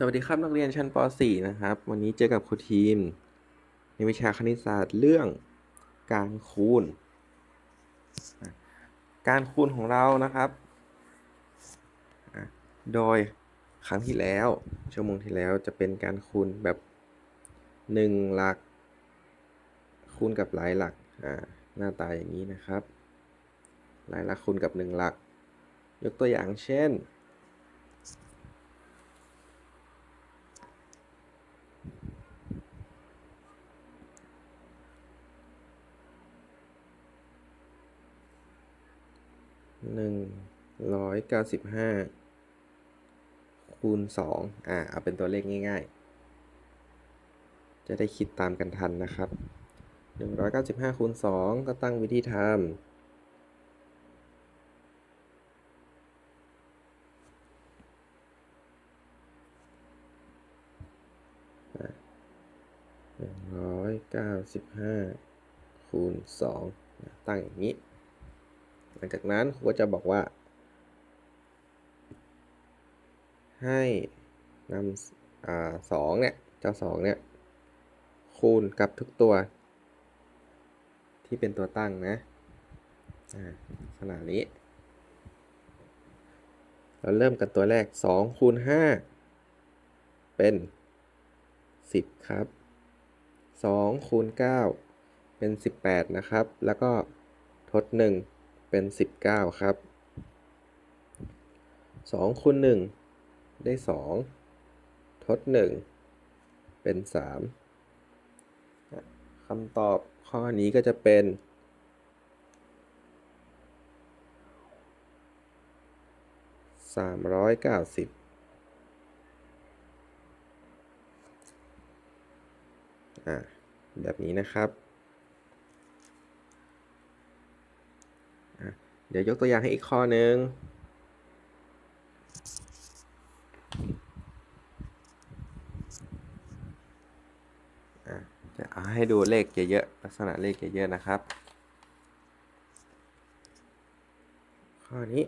สวัสดีครับนักเรียนชั้นป .4 นะครับ วันนี้เจอกับครูทีม ในวิชาคณิตศาสตร์เรื่องการคูณ การคูณของเรานะครับ โดยครั้งที่แล้วชั่วโมงที่แล้วจะเป็นการคูณแบบ 1 หลัก คูณกับหลายหลักหน้าตาอย่างนี้นะครับ หลายหลักคูณกับ 1 หลัก ยกตัวอย่างเช่น หนึ่งร้อยเก้าสิบห้าคูณสองอ่า เอาเป็นตัวเลขง่าย ๆ จะได้คิดตามกันทันนะครับหนึ่งร้อยเก้าสิบห้าคูณสองก็ตั้งวิธีทำหนึ่งร้อยเก้าสิบห้าคูณสองตั้งอย่างนี้ หลังจากนั้นครูก็จะบอกว่า ให้นำสองเนี่ยเจ้าสองเนี่ยคูณกับทุกตัว ที่เป็นตัวตั้งนะขนาดนี้ เราเริ่มกันตัวแรก2คูณ5เป็น 10 ครับ2คูณ9เป็น 18 นะครับ แล้วก็ทด 1 เป็น 19 ครับ 2คูณ1ได้ 2 ทด 1 เป็น 3คำตอบข้อนี้ก็จะเป็น390อ่าแบบนี้นะครับ เดี๋ยวยกตัวอย่างให้อีกข้อหนึ่งจะเอาให้ดูเลขเยอะๆลักษณะเลขเยอะๆนะครับ ข้อนี้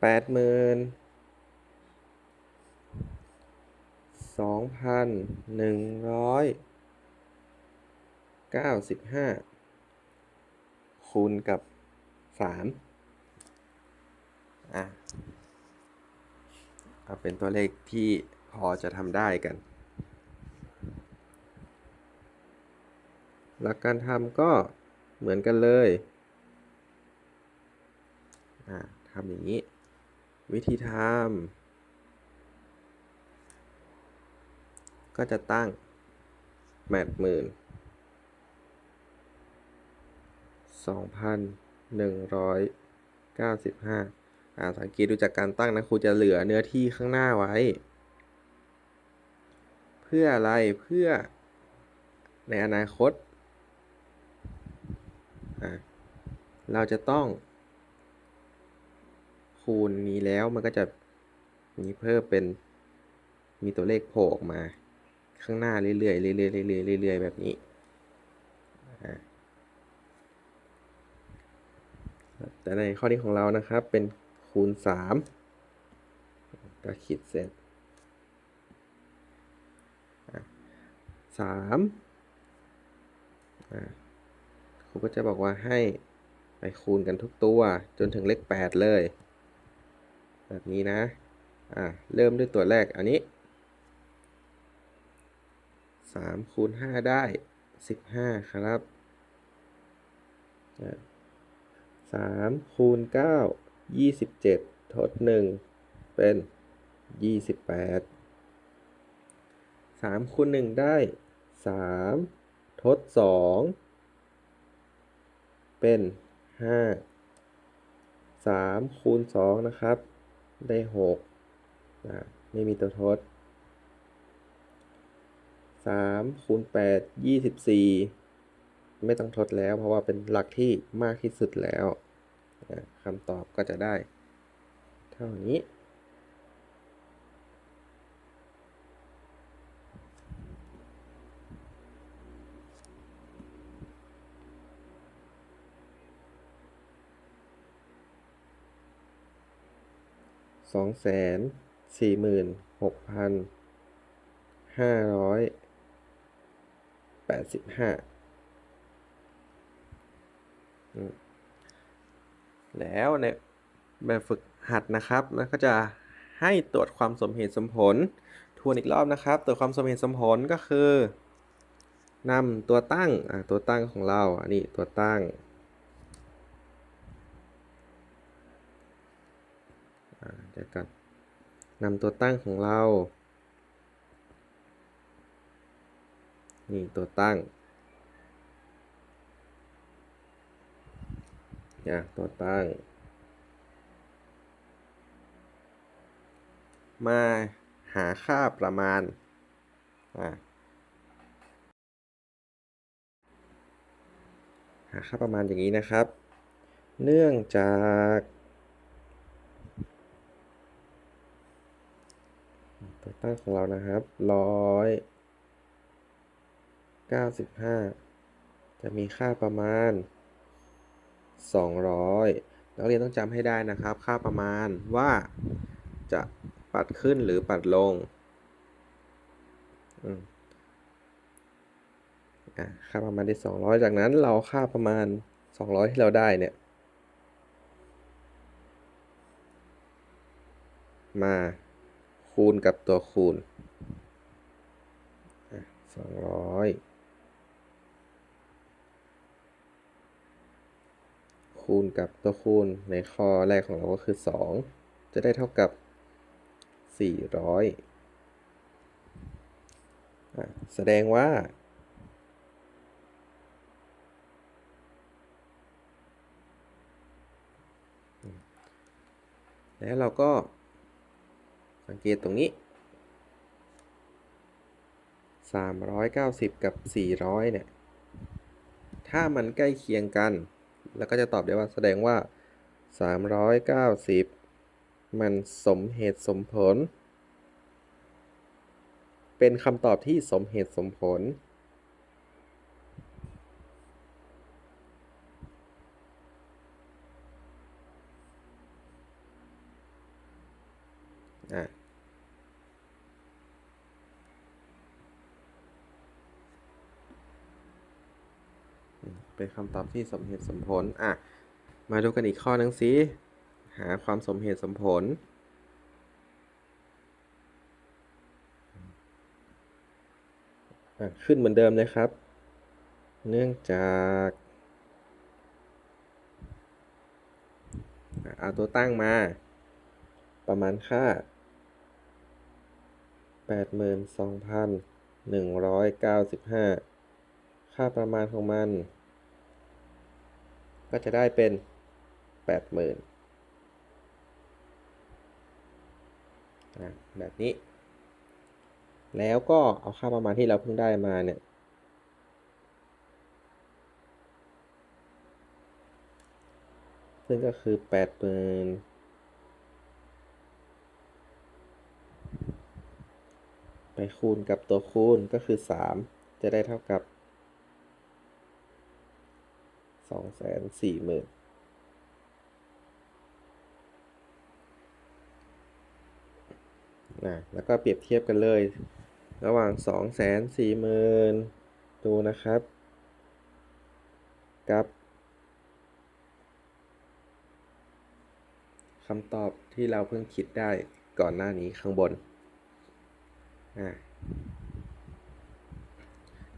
แปดหมื่นสองพันหนึ่งร้อยเก้าสิบห้า คูณกับสามอะเอาเป็นตัวเลขที่พอจะทำได้กันหลักการทำก็เหมือนกันเลยอะทำอย่างนี้ วิธีทำก็จะตั้งแปดหมื่น สองพันหนึ่งร้อยเก้าสิบห้าอ่า สังเกตดูจากการตั้งนะครูจะเหลือเนื้อที่ข้างหน้าไว้ เพื่ออะไรเพื่อในอนาคต เราจะต้อง คูณนี้แล้วมันก็จะมีเพิ่มเป็นมีตัวเลขโผล่ออกมา ข้างหน้าเรื่อยๆเรื่อยๆเรื่อยๆเรื่อยๆแบบนี้ แต่ในข้อนี้ของเรานะครับเป็นคูณ 3 ก็ขีดเสร็จสามครูก็จะบอกว่าให้ไปคูณกันทุกตัวจนถึงเลข 8 เลย แบบนี้นะอ่าเริ่มด้วยตัวแรกอันนี้3คูณ5ได้ 15 ครับ สามคูณเก้ายี่สิบเจ็ดทดหนึ่งเป็นยี่สิบแปดสามคูณหนึ่งได้สามทดสองเป็นห้าสามคูณสองนะครับ ได้หกไม่มีตัวทดสามคูณแปดยี่สิบสี่ไม่ต้องทดแล้วเพราะว่าเป็นหลักที่มากที่สุดแล้ว คำตอบก็จะได้ เท่านี้ สองแสนสี่หมื่นหกพันห้าร้อยแปดสิบห้า แล้วในแบบฝึกหัดนะครับแล้วก็จะให้ตรวจความสมเหตุสมผล ทวนอีกรอบนะครับ ตรวจความสมเหตุสมผลก็คือนำตัวตั้งตัวตั้งของเราอันนี้ตัวตั้งเดี๋ยวกันนำตัวตั้งของเรา นี่ตัวตั้ง นี่ยตัวตั้ง มาหาค่าประมาณหาค่าประมาณอย่างนี้นะครับ เนื่องจากตัวตั้งของเรานะครับร้อยเก้าสิบห้าจะมีค่าประมาณ 200 นักเรียนต้องจำให้ได้นะครับ ค่าประมาณว่าจะปัดขึ้นหรือปัดลงค่าประมาณได้ 200 จากนั้นเราค่าประมาณ 200 ที่เราได้เนี่ย มาคูณกับตัวคูณ200 คูณกับตัวคูณในข้อแรกของเราก็คือสองจะได้เท่ากับสี่ร้อยแสดงว่า แล้วเราก็สังเกตตรงนี้ 390 กับ 400 เนี่ย ถ้ามันใกล้เคียงกัน แล้วก็จะตอบได้ว่าแสดงว่า 390 มันสมเหตุสมผล เป็นคำตอบที่สมเหตุสมผล อะ เป็นคำตอบที่สมเหตุสมผล อะ มาดูกันอีกข้อหนึงสิหาความสมเหตุสมผลอะขึ้นเหมือนเดิมเลยครับ เนื่องจากเอาตัวตั้งมา ประมาณค่า 82,195 ค่าประมาณของมัน ก็จะได้เป็น 80,000อะแบบนี้ แล้วก็เอาค่าประมาณที่เราเพิ่งได้มาเนี่ยซึ่งก็คือ80,000ไปคูณกับตัวคูณก็คือ 3 จะได้เท่ากับ 240,000นนะแล้วก็เปรียบเทียบกันเลย ระหว่าง240,000ดูนะครับ กับคำตอบที่เราเพิ่งคิดได้ก่อนหน้านี้ข้างบนอะ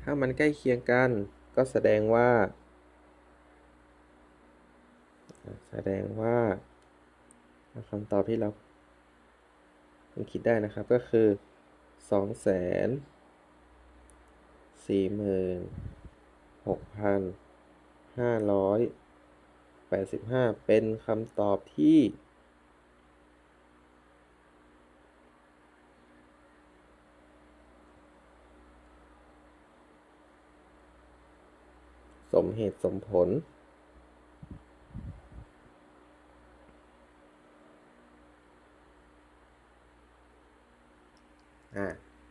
ถ้ามันใกล้เคียงกันก็แสดงว่า แสดงว่าคำตอบที่เราเพิ่งคิดได้นะครับก็คือสองแสนสี่หมื่นหกพันห้าร้อยแปดสิบห้าเป็นคำตอบที่สมเหตุสมผล อ่า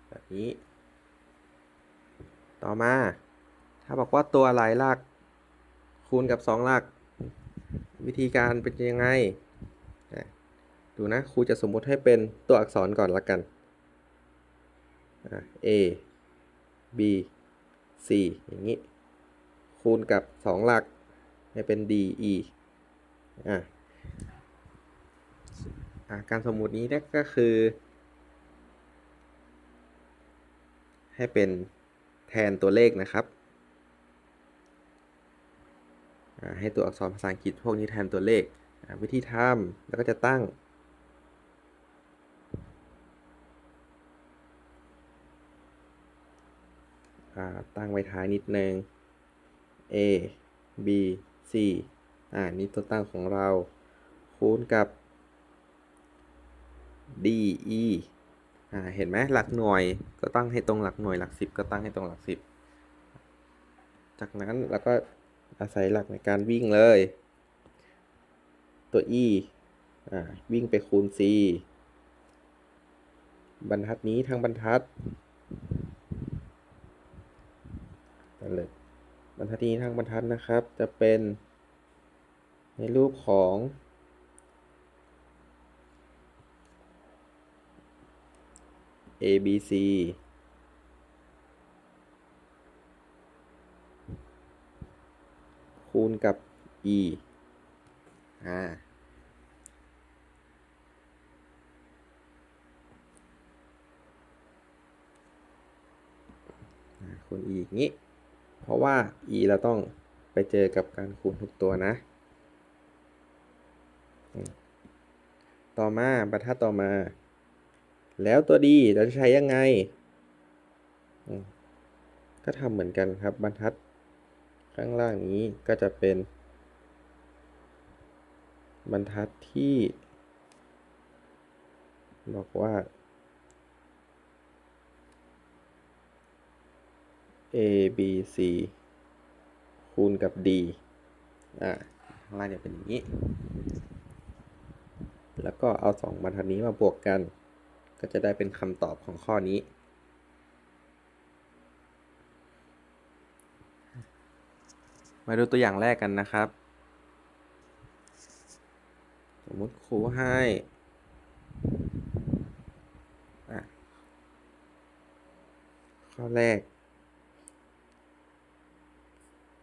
แบบนี้ ต่อมา ถ้าบอกว่าตัวหลายหลัก คูณกับสองหลัก วิธีการเป็นยังไง ดูนะครูจะสมมุติให้เป็นตัวอักษรก่อนละกัน A B C อย่างนี้ คูณกับ 2 หลัก ให้เป็น D E อ่าการสมมุตินี้ก็คือ ให้เป็นแทนตัวเลขนะครับ ให้ตัวอักษรภาษาอังกฤษพวกนี้แทนตัวเลข วิธีทำแล้วก็จะตั้ง ตั้งไว้ท้ายนิดนึง A B C อ่า นี่ตัวตั้งของเรา คูณกับ D E อ่าเห็นไหมหลักหน่วยก็ตั้งให้ตรงหลักหน่วยหลักสิบก็ตั้งให้ตรงหลักสิบจากนั้นเราก็อาศัยหลักในการวิ่งเลย ตัว E อ่าวิ่งไปคูณ C บรรทัดนี้ทั้งบรรทัดนั่นเลยบรรทัดนี้ทางบรรทัดนะครับ จะเป็นในรูปของ A B C คูณกับ E อ่าคูณ e อย่างนี้ เพราะว่า e เราต้องไปเจอกับการคูณทุกตัวนะ ต่อมาบรรทัดต่อมา แล้วตัวดีเราจะใช้ยังไง ก็ทำเหมือนกันครับบรรทัดข้างล่างนี้ก็จะเป็น บรรทัดที่ บอกว่า a b c คูณกับ d อ่าข้างล่างจะเป็นอย่างนี้ แล้วก็เอาสองบรรทัดนี้มาบวกกัน ก็จะได้เป็นคำตอบของข้อนี้ มาดูตัวอย่างแรกกันนะครับ สมมติครูให้ข้อแรก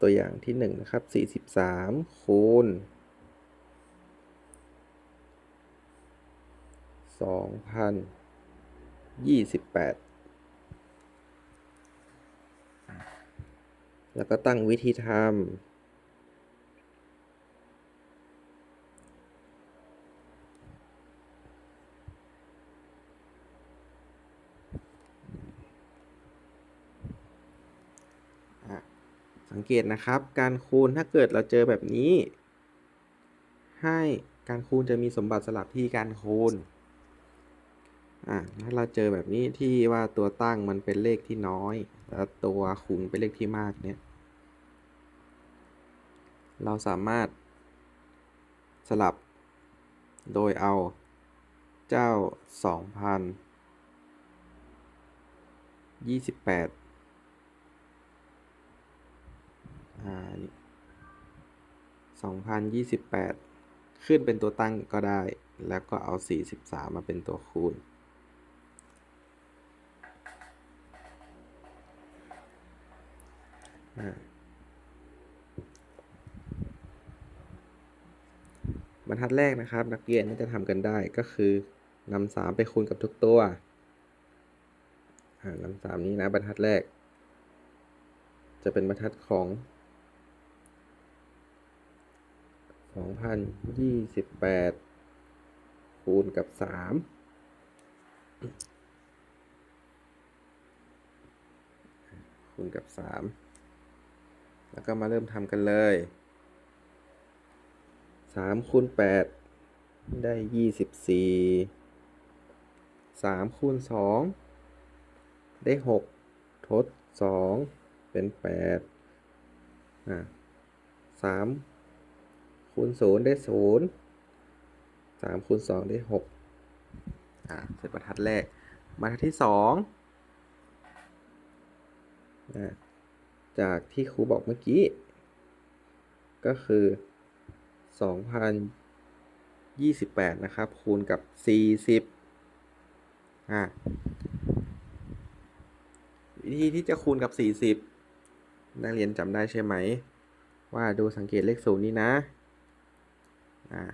ตัวอย่างที่หนึ่งนะครับสี่สิบสามคูณสองพัน ยี่สิบแปดแล้วก็ตั้งวิธีทำสังเกตนะครับ การคูณถ้าเกิดเราเจอแบบนี้ ให้การคูณจะมีสมบัติสลับที่การคูณ อ่าถ้าเราเจอแบบนี้ที่ว่าตัวตั้งมันเป็นเลขที่น้อยแล้วตัวคูณเป็นเลขที่มากเนี่ย เราสามารถสลับโดยเอาเจ้าสองพันยี่สิบแปดอ่าสองพันยี่สิบแปดขึ้นเป็นตัวตั้งก็ได้ แล้วก็เอาสี่สิบสามมาเป็นตัวคูณ อ่า บรรทัดแรกนะครับ นักเรียนน่าจะทำกันได้ก็คือนำสามไปคูณกับทุกตัวอ่านำสามนี้นะบรรทัดแรก จะเป็นบรรทัดของสองพันยี่สิบแปดคูณกับสามคูณกับสาม แล้วก็มาเริ่มทำกันเลยสามคูณแปดได้ยี่สิบสี่สามคูณสองได้หกทดสองเป็นแปดอ่าสามคูณศูนย์ได้ศูนย์สามคูณสองได้หกอ่าเสร็จบรรทัดแรกบรรทัดที่สองอ่า จากที่ครูบอกเมื่อกี้ ก็คือสองพันยี่สิบแปดนะครับ คูณกับสี่สิบอ่าวิธีที่จะคูณกับสี่สิบนักเรียนจำได้ใช่ไหม ว่าดูสังเกตเลขศูนย์นี่นะอ่า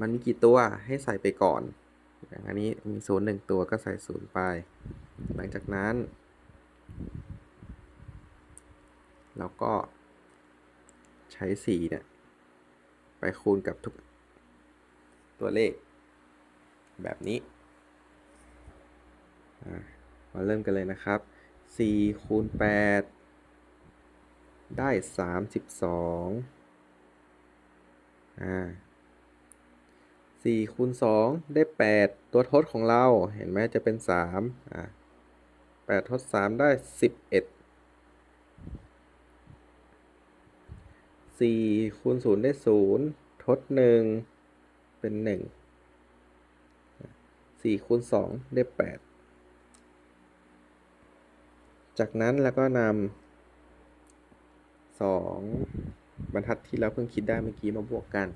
มันมีกี่ตัวให้ใส่ไปก่อน อย่างอันนี้มีศูนย์หนึ่งตัวก็ใส่ศูนย์ไป หลังจากนั้น เราก็ ใช้สีเนี่ย ไปคูณกับทุก ตัวเลข แบบนี้มาเริ่มกันเลยนะครับ4คูณ8ได้ 32อ่า4คูณ2ได้ 8 ตัวทดของเรา เห็นไหมจะเป็น 3 อ่า8ทด 3 ได้ 11 4คูณ0ได้ 0 ทด 1 เป็น 1 4คูณ2ได้ 8 จากนั้นแล้วก็นำ2บรรทัดที่เราเพิ่งคิดได้เมื่อกี้มาบวกกัน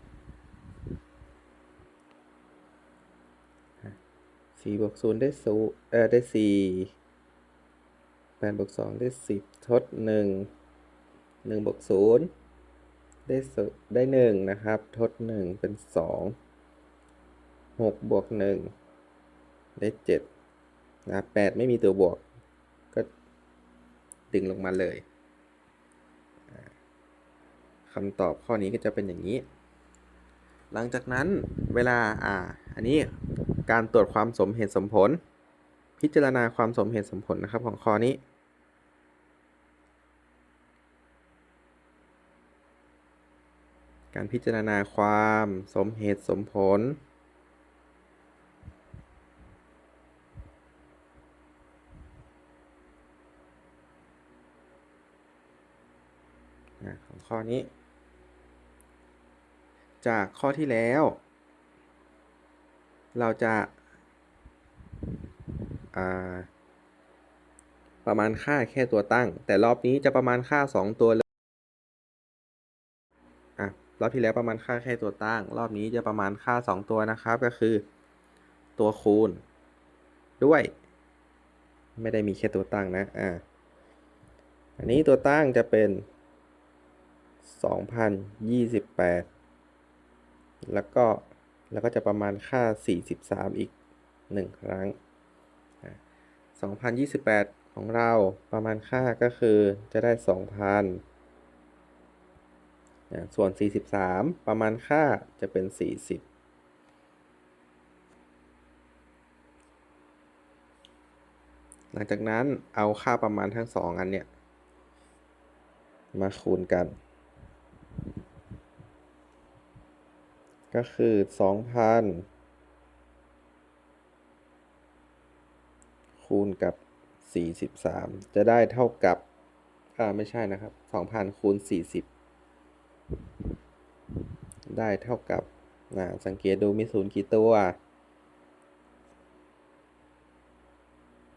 4บวก0ได้ศูเออได้4 8บวก2ได้ 10 ทด 1 1บวก0 ได้สุได้หนึ่งนะครับ ทดหนึ่งเป็นสองหกบวกหนึ่งได้เจ็ดนะแปดไม่มีตัวบวก ก็ดึงลงมาเลยคำตอบข้อนี้ก็จะเป็นอย่างนี้ หลังจากนั้นเวลาอ่า อันนี้การตรวจความสมเหตุสมผล พิจารณาความสมเหตุสมผลนะครับของข้อนี้ การพิจารณาความสมเหตุสมผล ของข้อนี้ จากข้อที่แล้ว เราจะาประมาณค่าแค่ตัวตั้ง แต่รอบนี้จะประมาณค่า 2 ตัวเลย รอบที่แล้วประมาณค่าแค่ตัวตั้ง รอบนี้จะประมาณค่า 2 ตัวนะครับ ก็คือ ตัวคูณ ด้วย ไม่ได้มีแค่ตัวตั้งนะ อ่า อันนี้ตัวตั้งจะเป็น 2028 แล้วก็ แล้วก็จะประมาณค่า 43 อีก 1 ครั้งอะ2028 ของเราประมาณค่าก็คือจะได้ 2,000 อะส่วน 43 ประมาณค่าจะเป็น 40หลังจากนั้นเอาค่าประมาณทั้งสองอันเนี่ย มาคูณกัน ก็คือ2,000คูณกับ43จะได้เท่ากับ อ่า ไม่ใช่นะครับ2,000คูณ40 ได้เท่ากับอ่าสังเกตดูมีศูนย์กี่ตัว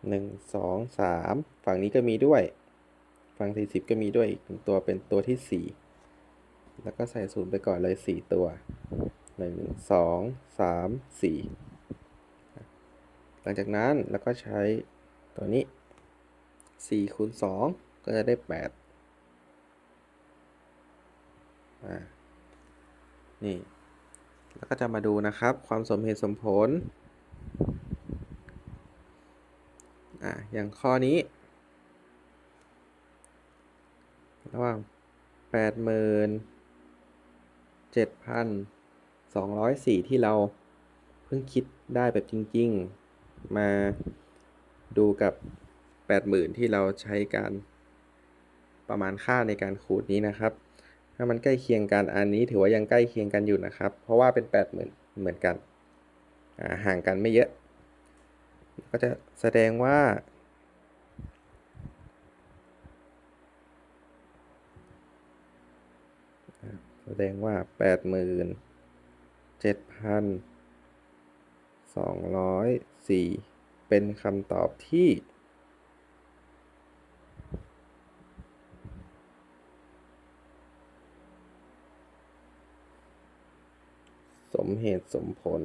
หนึ่งสองสามฝั่งนี้ก็มีด้วย ฝั่งสี่สิบก็มีด้วยอีกตัวเป็นตัวที่สี่แล้วก็ใส่ศูนย์ไปก่อนเลยสี่ตัวหนึ่งสองสามสี่หลังจากนั้นแล้วก็ใช้ตัวนี้สี่คูณสองก็จะได้แปด นี่ แล้วก็จะมาดูนะครับ ความสมเหตุสมผลอ่าอย่างข้อนี้ ระหว่างแปดหมื่นเจ็ดพันสองร้อยสี่ที่เราเพิ่งคิดได้แบบจริง ๆ มาดูกับแปดหมื่นที่เราใช้การประมาณค่าในการคูณนี้นะครับ ถ้ามันใกล้เคียงกันอันนี้ถือว่ายังใกล้เคียงกันอยู่นะครับ เพราะว่าเป็นแปดหมื่นเหมือนกันห่างกันไม่เยอะ ก็จะแสดงว่า แสดงว่าแปดหมื่นเจ็ดพันสองร้อยสี่เป็นคำตอบที่ มมเหตุสมผล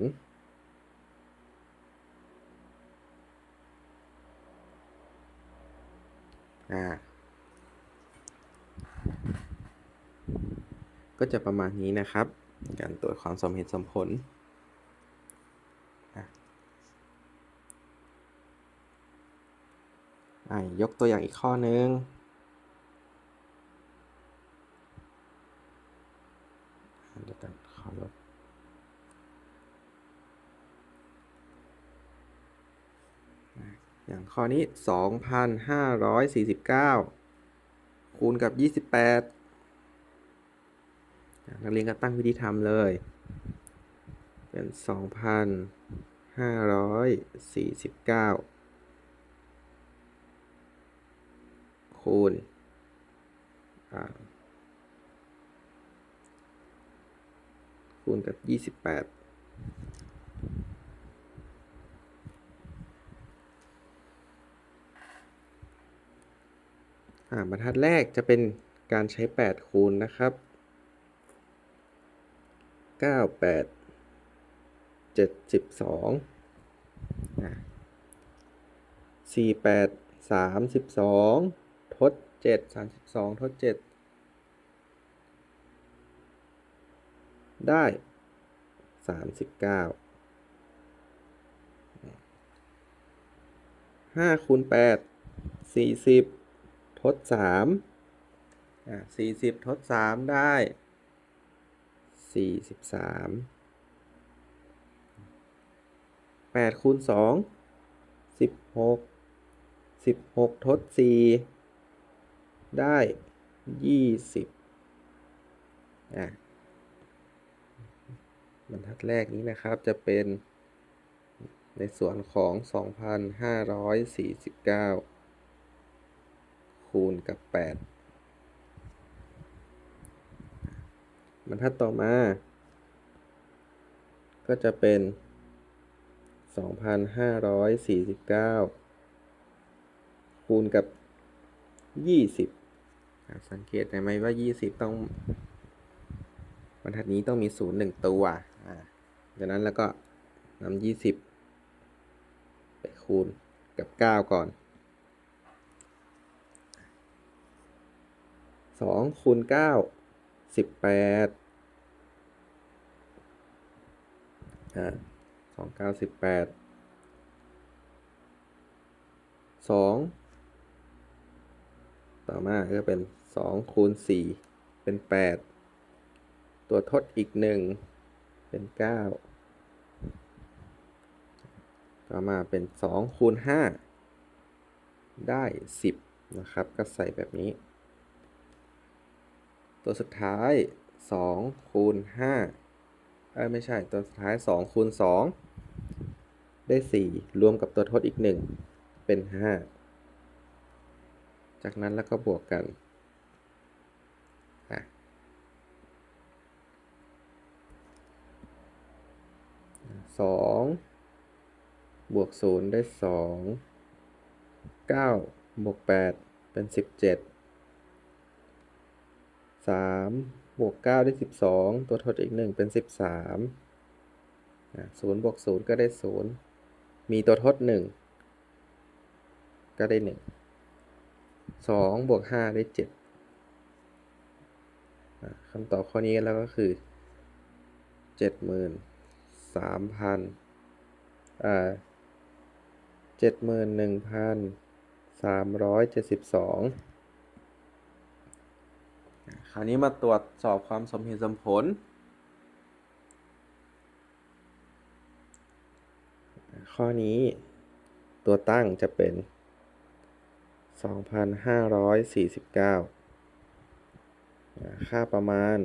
อ่า ก็จะประมาณนี้นะครับ การตรวจความสมเหตุสมผลยกตัวอย่างอีกข้อหนึ่งเดี๋ยวกันขอลบ อย่างข้อนี้ 2,549 คูณกับ 28 นักเรียนก็ตั้งวิธีทำเลย เป็น 2,549 คูณคูณกับ 28 บรรทัดแรกจะเป็นการใช้ 8 คูณนะครับ 9 8 72 4 8 32 ทด 7 32 ทด 7 ได้ 39 5คูณ8 40 ทด3อ่า40ทด3ได้43 8คูณ2 16 16ทด4ได้20อะบรรทัดแรกนี้นะครับจะเป็นในส่วนของ 2,549 คูณกับ 8 บรรทัดต่อมา ก็จะเป็น 2,549 คูณกับ 20 สังเกตได้ไหมว่า 20 ต้องบรรทัดนี้ต้องมี 0 1 ตัวอ่าดังนั้นแล้วก็นำ20 ไปคูณกับ 9 ก่อน 2คูณ9 18อ่าสองเก้าสิบแปดสองต่อมาก็เป็นสองคูณสี่เป็นแปดตัวทดอีกหนึ่งเป็นเก้าต่อมาเป็นสองคูณห้าได้สิบนะครับ ก็ใส่แบบนี้ ตัวสุดท้ายสองคูณห้าเอ้ยไม่ใช่ตัวสุดท้ายสองคูณสองได้สี่รวมกับตัวทดอีกหนึ่งเป็นห้าจากนั้นแล้วก็บวกกันสองบวกศูนย์ได้สองเก้าบวกแปดเป็นสิบเจ็ด 3 บวก 9 ได้ 12 ตัวทดอีก 1 เป็น 13 0 บวก 0 ก็ได้ 0 มีตัวทด 1 ก็ได้ 1 2 บวก 5 ได้ 7คำตอบข้อนี้แล้วก็คือ 73,000อ่าเจ็ดหมื่นหนึ่งพันสามร้อยเจ็ดสิบสอง คราวนี้มาตรวจสอบความสมเหตุสมผลข้อนี้ตัวตั้งจะเป็น 2,549 ค่าประมาณ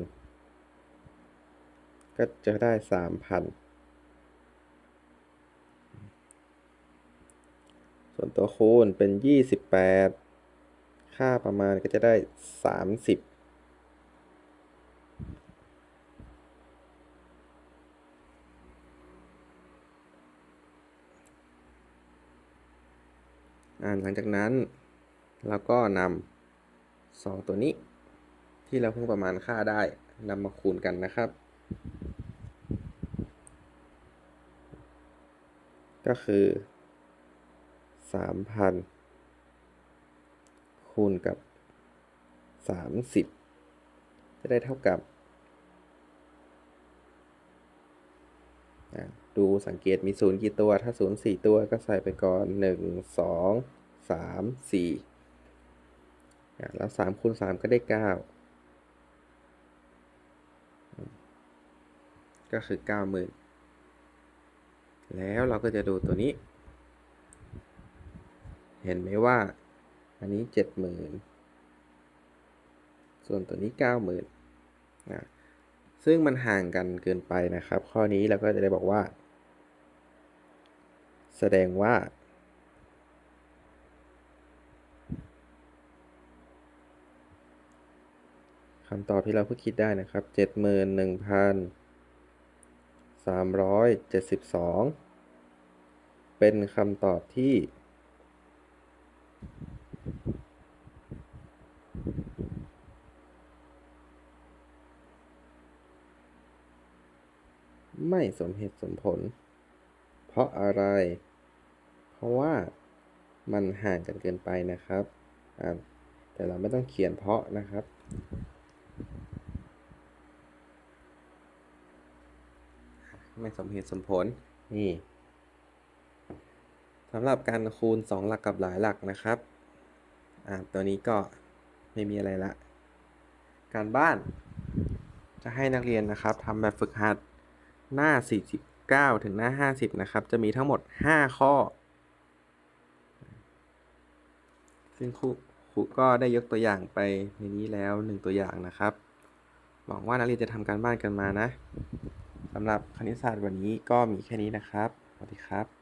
ก็จะได้ 3,000 ส่วนตัวคูณเป็น 28 ค่าประมาณก็จะได้ 30 หลังจากนั้นเราก็นำสองตัวนี้ ที่เราเพิ่งประมาณค่าได้นำมาคูณกันนะครับ ก็คือสามพันคูณกับสามสิบจะได้เท่ากับ ดูสังเกตมีศูนย์กี่ตัว ถ้าศูนย์สี่ตัวก็ใส่ไปก่อนหนึ่ง สามสี่แล้วสามคูณสามก็ได้เก้าก็คือเก้าหมื่นแล้วเราก็จะดูตัวนี้ เห็นไหมว่า อันนี้เจ็ดหมื่นส่วนตัวนี้เก้าหมื่นนะซึ่งมันห่างกันเกินไปนะครับ ข้อนี้เราก็จะได้บอกว่า แสดงว่า คำตอบที่เราเพิ่งคิดได้นะครับเจ็ดหมื่นหนึ่งพันสามร้อยเจ็ดสิบสองเป็นคำตอบที่ ไม่สมเหตุสมผล เพราะอะไร เพราะว่ามันห่างกันเกินไปนะครับ แต่เราไม่ต้องเขียนเพราะนะครับ ไม่สมเหตุสมผล นี่สำหรับการคูณ 2 หลักกับหลายหลักนะครับ อ่า ตัวนี้ก็ไม่มีอะไรละ การบ้าน จะให้นักเรียนนะครับทำแบบฝึกหัดหน้า 49 ถึงหน้า 50 นะครับ จะมีทั้งหมด 5 ข้อซึ่งครู รูก็ได้ยกตัวอย่างไปในนี้แล้ว 1 ตัวอย่างนะครับ หวังว่านักเรียนจะทำการบ้านกันมานะสำหรับคณิตศาสตร์วันนี้ก็มีแค่นี้นะครับ สวัสดีครับ